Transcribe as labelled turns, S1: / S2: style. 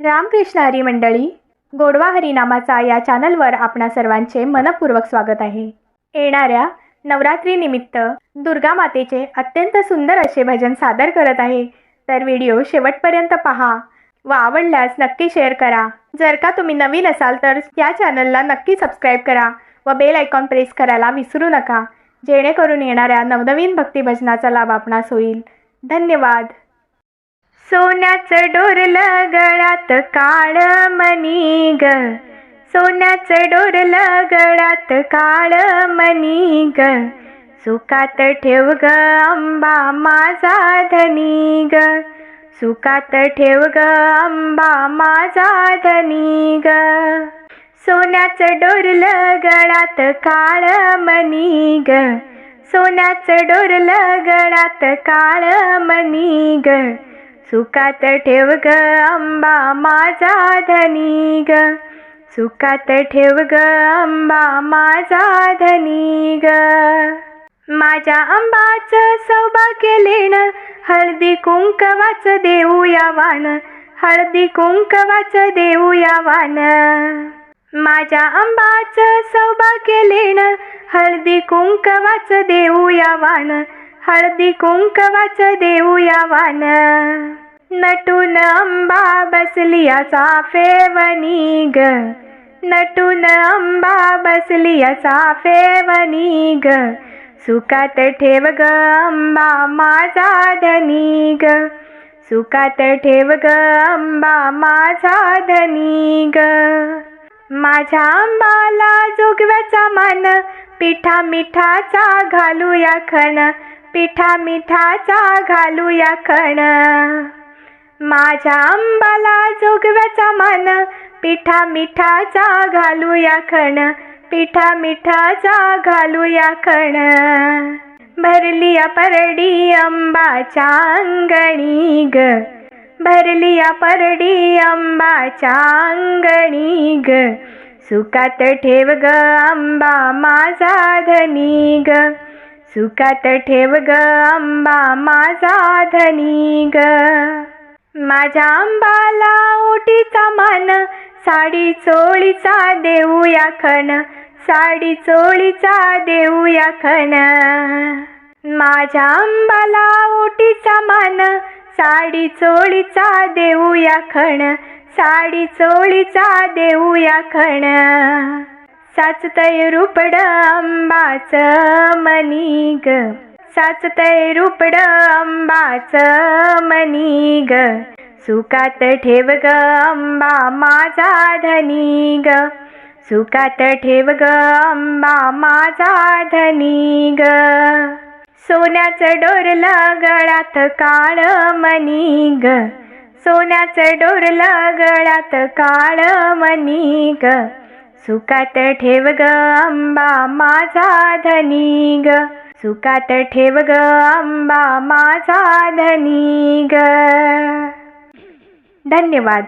S1: रामकृष्ण हरी मंडळी गोडवा हरिनामाचा या चॅनलवर आपणा सर्वांचे मनपूर्वक स्वागत आहे. येणाऱ्या नवरात्रीनिमित्त दुर्गा मातेचे अत्यंत सुंदर असे भजन सादर करत आहे. तर व्हिडिओ शेवटपर्यंत पहा व आवडल्यास नक्की शेअर करा. जर का तुम्ही नवीन असाल तर या चॅनलला नक्की सबस्क्राईब करा व बेल आयकॉन प्रेस करायला विसरू नका. जेणेकरून येणाऱ्या नवनवीन भक्तिभजनाचा लाभ आपणास होईल. धन्यवाद. सोन्याचं डोरलं गळ्यात काळ मनी ग. सोन्याचं डोरलं गळ्यात काळ मनी ग. सुकात ठेव ग अंबा माझा धनी ग. सुखात ठेव ग अंबा माझा धनी ग. सोन्याचं डोरलं गळ्यात काळ मनी ग. सोन्याचं डोरलं गळ्यात काळ मनी ग. सुखात ठेव ग अंबा माझा धनी ग. सुकात ठेव ग अंबा माझा धनी ग. माझ्या अंबाचं सौभाग्य लेण हळदी कुंकवाच देऊया वाण हळदी कुंकवाच देऊया वाण. माझ्या अंबाचं सौभाग्य लेण हळदी कुंकवाच देऊया वाण हळदी कुंकवाच देऊया वान. नटून अंबा बसलियाचा फेवनी ग नटून अंबा बसलियाचा फेवनी ग सुकात ठेव ग अंबा माझा धनी ग सुकात ठेव ग अंबा माझा धनी ग माझ्या अंबाला जोगव्याचा मान पिठा मिठाचा घालूया खण. पिठा मिठाचा घालूया खण माझ्या आंबाला जोगव्याचा मान. पिठा मिठाचा घालूया खण पिठा मिठाचा घालूया खण भरलिया परडी अंबाच्या अंगणी ग. भरलिया परडी अंबाच्या अंगणी ग. सुकात ठेव ग आंबा माझा धनी ग. सुखात ठेव ग आंबा माझा धनी ग. माझ्या आंबाला ओटीचा मान साडी चोळीचा देऊया खण. साडी चोळीचा देऊया खण. माझ्या आंबाला ओटीचा मान साडी चोळीचा देऊया खण. साडी चोळीचा देऊया खण. साचतय रुपड अंबाच मनी ग साचतय रुपड अंबाच मनी ग सुकात ठेव ग अंबा माझा धनी ग सुकात ठेव ग अंबा माझा धनी ग सोन्याचं डोरलं गळ्यात काळ मणी ग सोन्याचं डोरलं गळ्यात काळ मणी ग सुकात ठेव ग आंबा माझा धनी ग. सुकात ठेव ग अंबा माझा धनी ग. धन्यवाद.